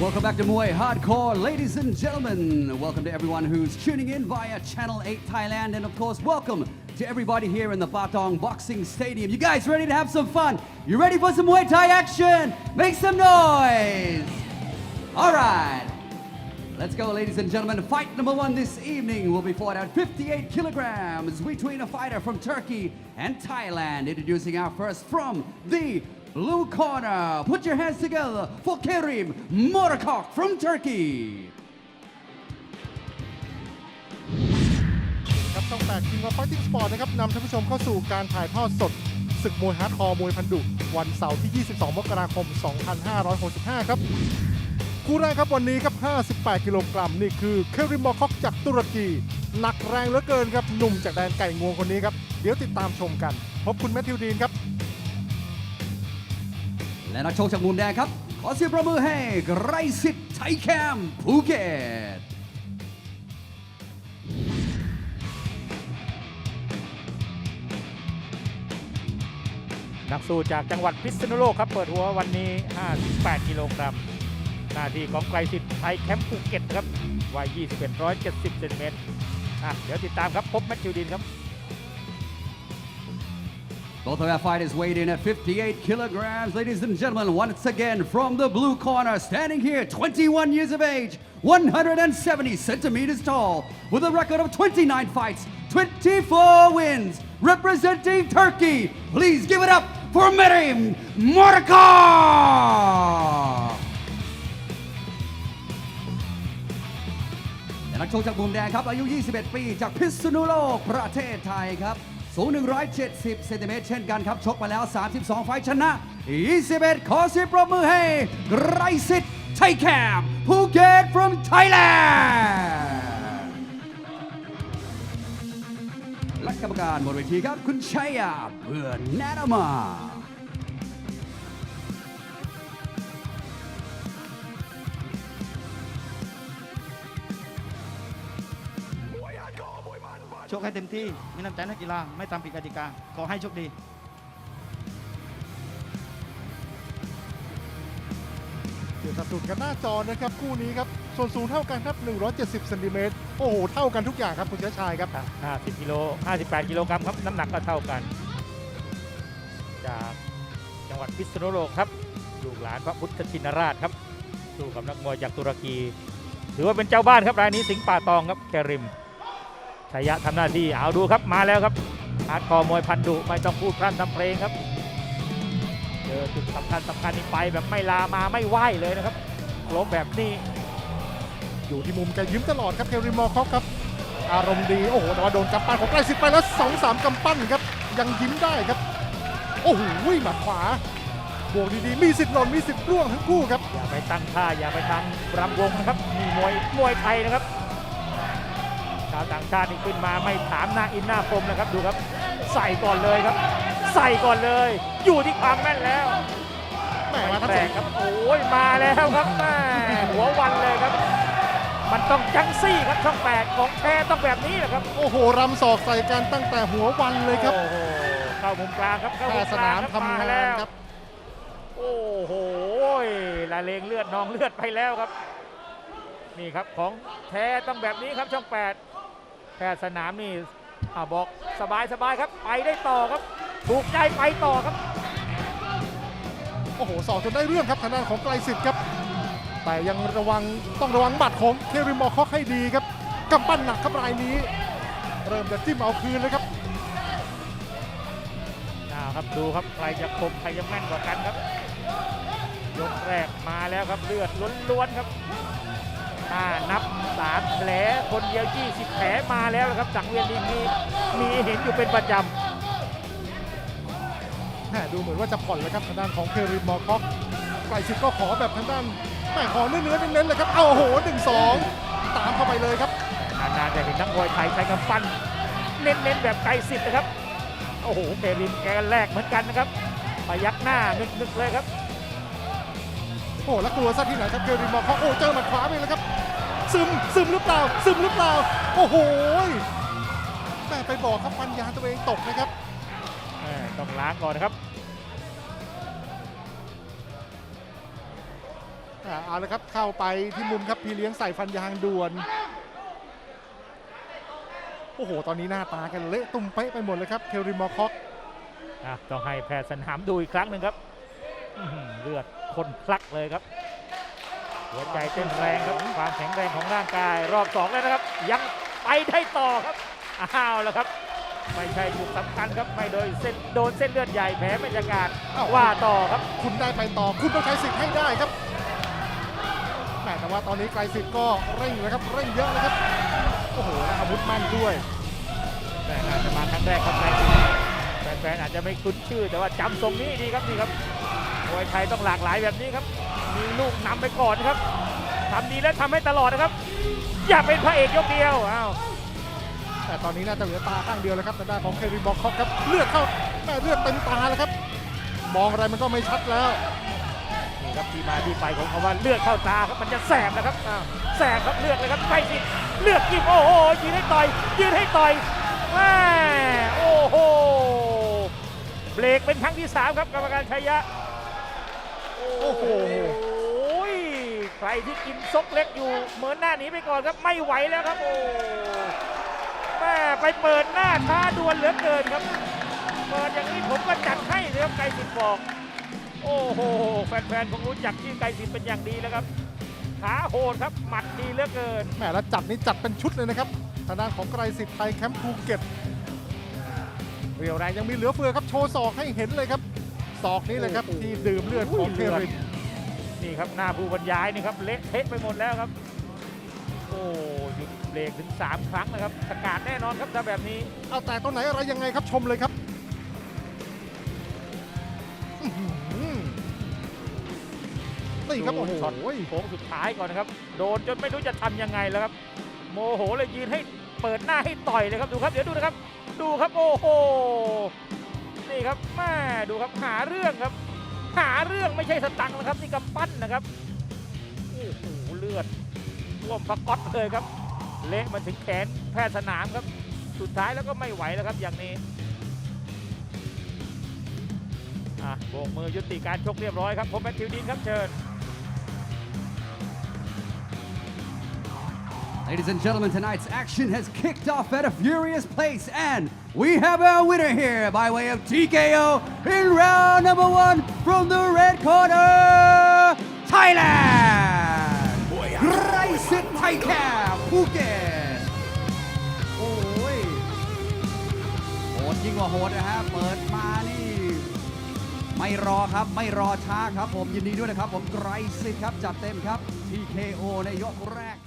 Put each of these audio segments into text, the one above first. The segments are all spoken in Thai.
Welcome back to Muay Hardcore, ladies and gentlemen. Welcome to everyone who's tuning in via Channel 8 Thailand, and of course, welcome to everybody here in the Patong Boxing Stadium. You guys ready to have some fun? You ready for some Muay Thai action? Make some noise! All right. Let's go, ladies and gentlemen. Fight number one this evening will be fought at 58 kilograms between a fighter from Turkey and Thailand. Introducing our first from the blue corner. Put your hands together for Kerim Morakok from Turkey. ครับช่อง8 King of Fighting Sport นะครับนำท่านผู้ชมเข้าสู่การถ่ายทอดสด ศึกมวยฮาร์ดคอร์มวยพันดุวันเสาร์ที่ 22 มกราคม 2565 ครับ คู่แรกครับวันนี้ครับ 58 กิโลกรัมนี่คือเคริมมอคอกจากตุรกี หนักแรงเหลือเกินครับ หนุ่มจากแดนไก่งวงคนนี้ครับ เดี๋ยวติดตามชมกัน พบคุณแมทธิวดีนครับ และนักชกจากมุมแดงครับ ขอเสียงประมือให้ไกรสิทธิ์ไทยแคมป์ภูเก็ตนักสู้จากจังหวัดพิษณุโลกครับเปิดหัววันนี้ 58 กิโลกรัมหน้าที่ของไกรสิทธิ์ไทยแคมป์ภูเก็ตครับวัย 21 170 เซนติเมตรอะเดี๋ยวติดตามครับพบแมทธิวดินครับ Both of our fighters weighed in at 58 kilograms. Ladies and gentlemen, once again from the blue corner, standing here, 21 years of age, 170 centimeters tall, with a record of 29 fights, 24 wins, representing Turkey. Please give it up for Merim Morakov! และนักชกจากมุมแดงครับ อายุ 21 ปี จากพิษณุโลก ประเทศไทยครับ สูง 170 เซนติเมตรเช่นกันครับ ชกมาแล้ว 32 ไฟชนะ 21 ขอเสียงปรบมือให้ไกรสิทธิ์ไทยแคมภูเก็ต from Thailand และกรรมการบนเวทีครับ คุณชัยยาเพื่อนแนะนำมา ชกให้เต็มที่ มีน้ำใจนักกีฬา ไม่ทำผิดกติกา ขอให้โชคดีเดี๋ยวสัดส่วนกันหน้าจอนะครับ คู่นี้ครับ ส่วนสูงเท่ากันครับ 170เซนติเมตรโอ้โห เท่ากันทุกอย่างครับคุณเชื้อชายครับ 50กิโล58กิโลกรัมครับ น้ำหนักก็เท่ากัน จากจังหวัดพิษณุโลกครับลูกหลานพระพุทธชินราชครับสู้กับนักมวยจากตุรกี ถือว่าเป็นเจ้าบ้านครับรายนี้สิงห์ป่าตองครับแกริม ชัยยะทำหน้าที่เอาดูครับมาแล้วครับฮาร์ดคอร์มวยพันดุไม่ต้องพูดพร่ำทำเพลงครับเจอจุดสำคัญสำคัญนี่ไปแบบไม่ลามาไม่ไหวเลยนะครับล้มแบบนี้อยู่ที่มุมแกยิ้มตลอดครับเคริมมอร์คอกครับ อารมณ์ดีโอ้โหแต่ว่าโดนกำปั้นของใกล้สิทธิ์ไปแล้ว2อสามกำปั้นครับยังยิ้มได้ครับ โอ้โหหมัดขวาบวกดีๆมีสิทธิ์หล่นมีสิทธิ์ร่วงทั้งคู่ครับอย่าไปตั้งท่าอย่าไปทำรำวงนะครับนี่มวยมวยไทยนะครับชาวต่างชาตินี่ขึ้นมาไม่ถามหน้าอินหน้าคมนะครับดูครับ ใส่ก่อนเลยครับ ใส่ก่อนเลย อยู่ที่ความแม่นแล้วแหมมาทั้งแตสอกงครับโอ้ยมาแล้วครับแม่หัววันเลยครับ มันต้องจังซี่ครับช่องแปดของแท้ต้องแบบนี้แหละครับโอ้โหรำศอกใส่กันตั้งแต่หัววันเลยครับโอ้โหเข้ามุมกลางครับเข้าแพมุทมย์สกลานางมครับทำมางานแล้วครับโอ้โหละเลงเลือดนองเลือดไปแล้วครับ นี่ครับของแท้ต้องแบบนี้ครับช่อง8 แพทย์สนามนี่อ่าบอกสบายสบายครับ ไปได้ต่อครับถูกใจไปต่อครับ โอ้โหสอกจนได้เรื่องครับทางด้านของไกลสิทธิ์ครับ แต่ยังระวังต้องระวังหมัดของเคริมมอร์คอกให้ดีครับกำปั้นหนักครับรายนี้ เริ่มจะจิ้มเอาคืนเลยครับเอาครับดูครับใครจะคมใครจะแม่นกว่ากันครับยกแรกมาแล้วครับเลือดล้วนๆครับ ถ้านับสามแผลคนเดียว20แผลมาแล้วนะครับสังเวียนนี้มีมีเห็นอยู่เป็นประจำแหม่ดูเหมือนว่าจะผ่อนแล้วครับทางด้านของเคริมมอร์คอกไกลสิทธิ์ก็ขอแบบทางด้านแหม่ขอเนื้อๆเน้นๆเลยครับเอาโอ้โหหนึ่งสองตามเข้าไปเลยครับนานๆจะเห็นนักมวยไทยใช้กำปั้นเน้นๆแบบไกลสิทธิ์นะครับ โอ้โหเกริมแกแรกเหมือนกันนะครับพยักหน้านึกๆเลยครับโอ้โหแล้วกลัวซะที่ไหนครับเคริมมอร์คอกโอ้เจอหมัดขวาไปเลยครับ ซึมซึมหรือเปล่า ซึมหรือเปล่า โอ้โหแม่ไปบอกครับปัญญาตัวเองตกนะครับเอ่อต้องล้างก่อนนะครับอ่าเอาละครับเข้าไปที่มุมครับพี่เลี้ยงใส่ฟันยางด่วน โอ้โห ตอนนี้หน้าตากันเละตุ้มเป๊ะไปหมดเลยครับเคลริมอร์คอกอะต้องให้แพทย์สนามดูอีกครั้งหนึ่งครับอื้อหือ เลือดคนพลักเลยครับ หัวใจเต้นแรงครับความแข็งแรงของร่างกาย รอบสองแล้วนะครับ ยังไปได้ต่อครับอ้าวแล้วครับ ไม่ใช่จุดสำคัญครับไม่โดนเส้นโดนเส้นเลือดใหญ่แผลไม่จัดการอ้าวว่าต่อครับ คุณได้ไปต่อ คุณต้องใช้สิทธิ์ให้ได้ครับแหม่แต่ว่าตอนนี้ไกลสิทธิ์ก็เร่งเลยครับเร่งเยอะเลยครับโอ้โหและอาวุธแมั่นด้วยแต่น่าจะมาครั้งแรกครับในแฟนๆอาจจะไม่คุ้นชื่อแต่ว่าจำทรงนี้ดีครับนี่ครับ มวยไทยต้องหลากหลายแบบนี้ครับ มีลูกนำไปก่อนครับทำดีและทำให้ตลอดนะครับ อย่าเป็นพระเอกยกเดียวอ้าวแต่ตอนนี้น่าจะเหลือตาข้างเดียวแล้วครับแต่ด้านของเคลริมอร์คอกครับเลือดเข้าแม่เลือดเต็มตาแล้วครับ มองอะไรมันก็ไม่ชัดแล้วนี่ครับที่มาที่ไปของคำว่าเลือดเข้าตาครับมันจะแสบนะครับอ้าวแสบครับเลือดเลยครับไปสิเลือดกินโอ้โหยืนให้ต่อยยืนให้ต่อยแม่โอ้โหเบรกเป็นครั้งที่สามครับกรรมการชัยยะ โอ้โหใครที่กินซกเล็กอยู่เหมือนหน้าหนีไปก่อนครับไม่ไหวแล้วครับโอ้แม่ไปเปิดหน้าท้าดวลเหลือเกินครับ เปิดอย่างนี้ผมก็จัดให้เลยครับไก่สิบบอก โอ้โหแฟนๆคงรู้จักชื่ไก่สิบเป็นอย่างดีแล้วครับขาโหดครับหมัดดีเหลือเกินแหมแล้วจัดนี่จัดเป็นชุดเลยนะครับทางด้านของไกรสิทธิ์ไทยแคมป์ภูเก็ตเรียวแรงยังมีเหลือเฟือครับโชว์ศอกให้เห็นเลยครับ ศอกนี้เลยครับที่ดื่มเลือดของเคริมนี่ครับหน้าผู้บรรยายนี่ครับเละเทะไปหมดแล้วครับ โอ้หยุดเบรกถึง 3 ครั้งนะครับสกัดแน่นอนครับถ้าแบบนี้เอาแต่ตรงไหนอะไรยังไงครับชมเลยครับนี่ครับโอ้โหโค้งสุดท้ายก่อนนะครับ โดนจนไม่รู้จะทำยังไงแล้วครับ โมโหเลยยืนให้เปิดหน้าให้ต่อยเลยครับดูครับเดี๋ยวดูนะครับ ดูครับโอ้โห นี่ครับแม่ดูครับหาเรื่องครับ หาเรื่องไม่ใช่สตังค์นะครับนี่กำปั้นนะครับโอ้โหเลือดท่วมพระก๊อตเลยครับ เละมาถึงแขนแพทย์สนามครับ สุดท้ายแล้วก็ไม่ไหวแล้วครับอย่างนี้อะโบกมือยุติการชกเรียบร้อยครับผมแมทธิวดินครับเชิญ Ladies and gentlemen, tonight's action has kicked off at a furious pace, and we have our winner here by way of TKO in round number one from the red corner, Thailand! Raisit Thailand, Phuket โอ้ยโหดยิ่งกว่าโหดนะฮะ เปิดมานี่ ไม่รอครับ ไม่รอช้าครับผม ยินดีด้วยนะครับ ผมไกรสิทธิ์ครับ จัดเต็มครับ TKO ในยกแรก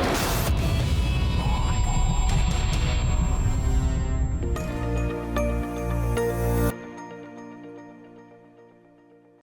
Yeah.